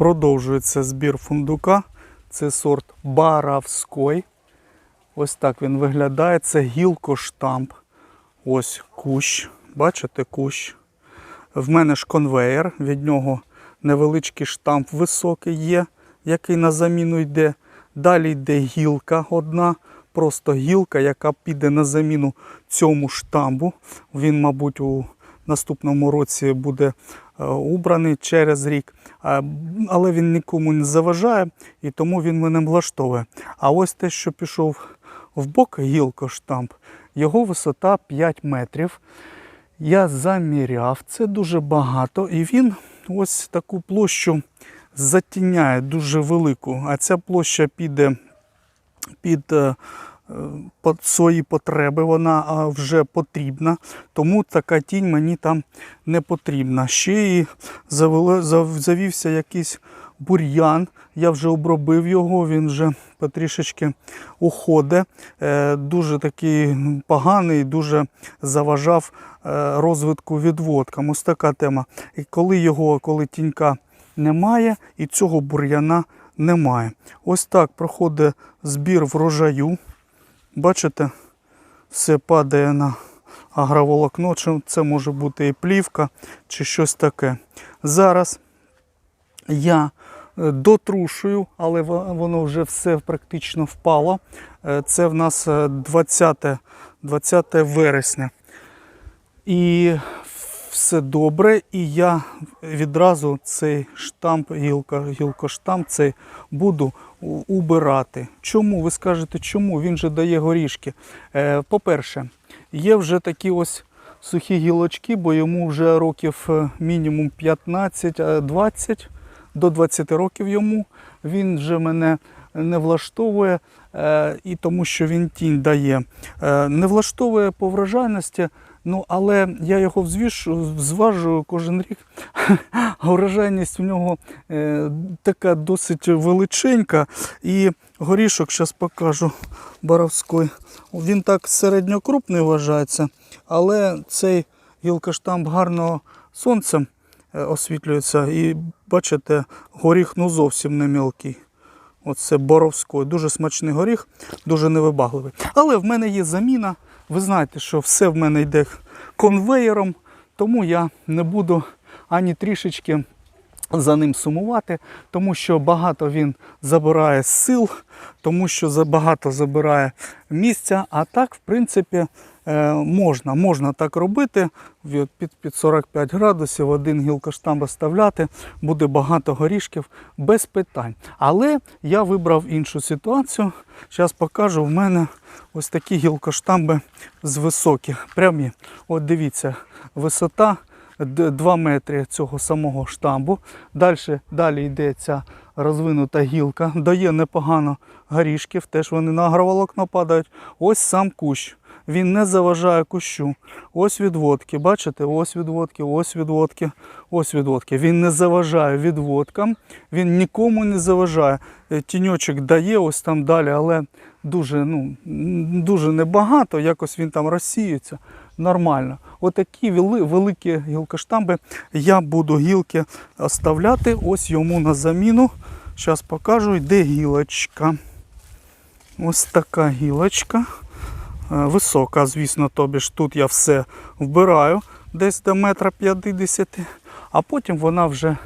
Продовжується збір фундука. Це сорт Баравской. Ось так він виглядає. Це гілкоштамп. Ось кущ. Бачите кущ. В мене ж конвеєр, від нього невеличкий штамп високий є, який на заміну йде. Далі йде гілка одна, просто гілка, яка піде на заміну цьому штамбу. Він, мабуть, у наступному році буде е, убраний через рік. Але він нікому не заважає і тому він мене влаштовує. А ось те, що пішов в бок гілкоштамп, його висота 5 метрів. Я заміряв, це дуже багато, і він ось таку площу затіняє дуже велику. А ця площа піде під е, свої потреби, вона вже потрібна, тому така тінь мені там не потрібна. Ще і завівся якийсь бур'ян. Я вже обробив його, він вже потрішечки уходить. Е, Дуже такий поганий, дуже заважав е, розвитку відводкам. Ось така тема. І коли його, коли тінька немає, і цього бур'яна немає. Ось так проходить збір врожаю. Бачите, все падає на агроволокно, це може бути і плівка, чи щось таке. Зараз я е, дотрушую, але воно вже все практично впало. Е, Це в нас е, 20, 20 вересня. І все добре, і я відразу цей штамп, гілка, гілкоштамп цей буду убирати. Чому? Ви скажете, чому? Він же дає горішки. Е, По-перше, є вже такі ось сухі гілочки, бо йому вже років е, мінімум 15-20, до 20 років йому. Він вже мене не влаштовує, е, і тому що він тінь дає. Е, Не влаштовує по врожайності, ну але я його взвішу, зважую кожен рік. А Врожайність у нього е, така досить величенька. І горішок, зараз покажу Боровський. Він так середньокрупний вважається, але цей гілкоштамп гарно сонцем е, освітлюється. І бачите, горіх ну зовсім не мілкий. Оце боровський. Дуже смачний горіх, дуже невибагливий. Але в мене є заміна. Ви знаєте, що все в мене йде конвеєром, тому я не буду ані трішечки за ним сумувати, тому що багато він забирає сил, тому що забагато забирає місця. А так, в принципі, можна, можна так робити. Під, під 45 градусів один гілкоштамп оставляти, буде багато горішків без питань. Але я вибрав іншу ситуацію. Зараз покажу. В мене ось такі гілкоштамби з високих. Прямі. От дивіться, висота 2 метри цього самого штамбу. Далі, далі йде ця розвинута гілка, дає непогано горішків, теж вони на агроволокно падають. Ось сам кущ. Він не заважає кущу. Ось відводки. Бачите? Ось відводки, ось відводки, ось відводки. Він не заважає відводкам, він нікому не заважає. Е, Тіньочок дає ось там далі, але дуже, ну, дуже небагато, якось він там розсіюється. Нормально. Отакі великі гілкоштамби я буду гілки оставляти. Ось йому на заміну. Зараз покажу, йде гілочка. Ось така гілочка. Е, Висока, звісно, тобі ж тут я все вбираю десь до метра п'ятдесяти, а потім вона вже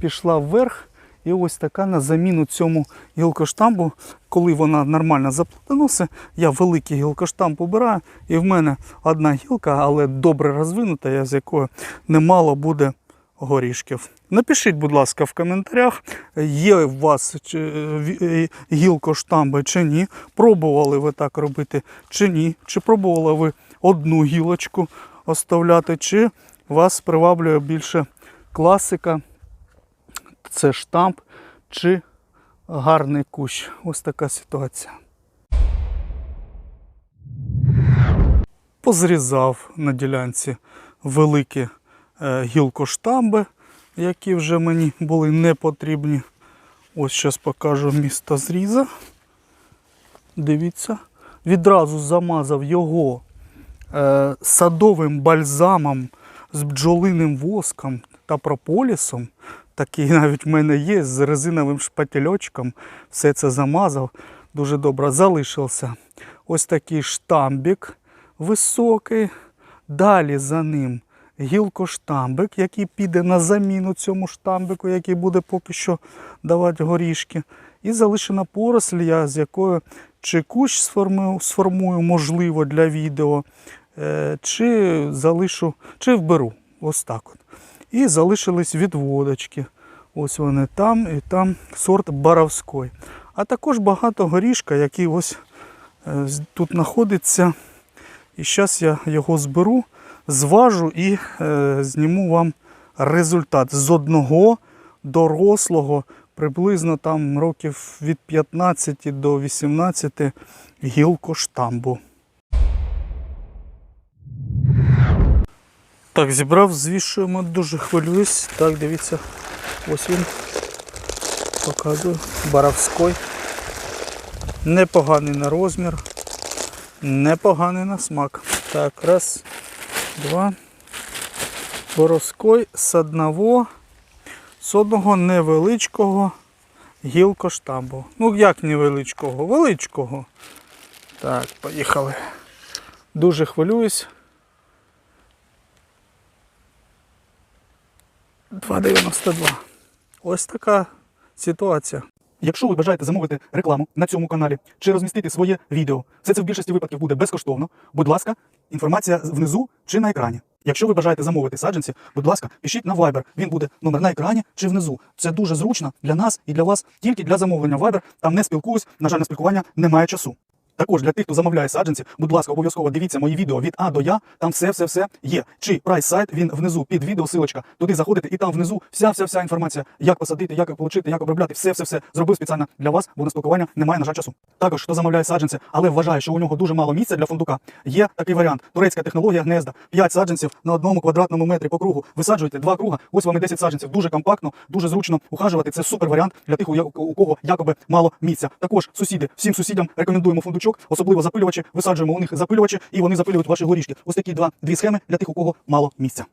пішла вверх. І ось така на заміну цьому гілкоштамбу, коли вона нормально заплодоносить, я великий гілкоштамп обираю, і в мене одна гілка, але добре розвинута, з якою немало буде горішків. Напишіть, будь ласка, в коментарях, є у вас е, е, гілкоштамби чи ні. Пробували ви так робити чи ні? Чи пробували ви одну гілочку оставляти, чи вас приваблює більше класика, це штамп чи гарний кущ. Ось така ситуація. Позрізав на ділянці великі гілкоштамби, які вже мені були не потрібні. Ось зараз покажу місто зріза. Дивіться, відразу замазав його е, садовим бальзамом з бджолиним воском. та прополісом. Такий навіть в мене є з резиновим шпательочком. Все це замазав. Дуже добре залишився. Ось такий штамбік високий. Далі за ним гілкоштамбик, який піде на заміну цьому штамбику, який буде поки що давати горішки. І залишена поросль, з якою чи кущ сформую, можливо, для відео, е, чи залишу, чи вберу. Ось так от. І залишились відводочки. Ось вони там і там сорт Баровський. А також багато горішка, який ось е, тут знаходиться. І зараз я його зберу, зважу і е, зніму вам результат з одного дорослого, приблизно там років від 15 до 18 гілкоштамбу. Так, зібрав, звішуємо, дуже хвилююсь. Так, дивіться, ось він. Показую. Баровський. Непоганий на розмір. Непоганий на смак. Так, раз, два. Боровський з одного, з одного невеличкого гілкоштамбу. Ну, як невеличкого? Величкого. Так, поїхали. Дуже хвилююсь. 2,92. Ось така ситуація. Якщо ви бажаєте замовити рекламу на цьому каналі чи розмістити своє відео, все це в більшості випадків буде безкоштовно. Будь ласка, інформація внизу чи на екрані. Якщо ви бажаєте замовити саджанці, будь ласка, пишіть на Viber. Він буде номер на екрані чи внизу. Це дуже зручно для нас і для вас. Тільки для замовлення Viber. Там не спілкуюсь. На жаль, на спілкування немає часу. Також для тих, хто замовляє саджанці, будь ласка, обов'язково дивіться мої відео від А до Я. Там все, все, все є. Чи прайс сайт, він внизу під відео, силочка. Туди заходите, і там внизу вся, вся, вся інформація, як посадити, як отримати, як обробляти, все, все, все зробив спеціально для вас, бо на спілкування немає, на жаль, часу. Також хто замовляє саджанці, але вважає, що у нього дуже мало місця для фундука. Є такий варіант. Турецька технологія гнезда. 5 саджанців на одному квадратному метрі по кругу. Висаджуєте два круга. Ось вам і 10 саджанців. Дуже компактно, дуже зручно ухажувати. Це супер варіант для тих, у кого якоби мало місця. Також сусіди, всім сусідам рекомендуємо фундучок, особливо запилювачі. Висаджуємо у них запилювачі, і вони запилюють ваші горішки. Ось такі два дві схеми для тих, у кого мало місця.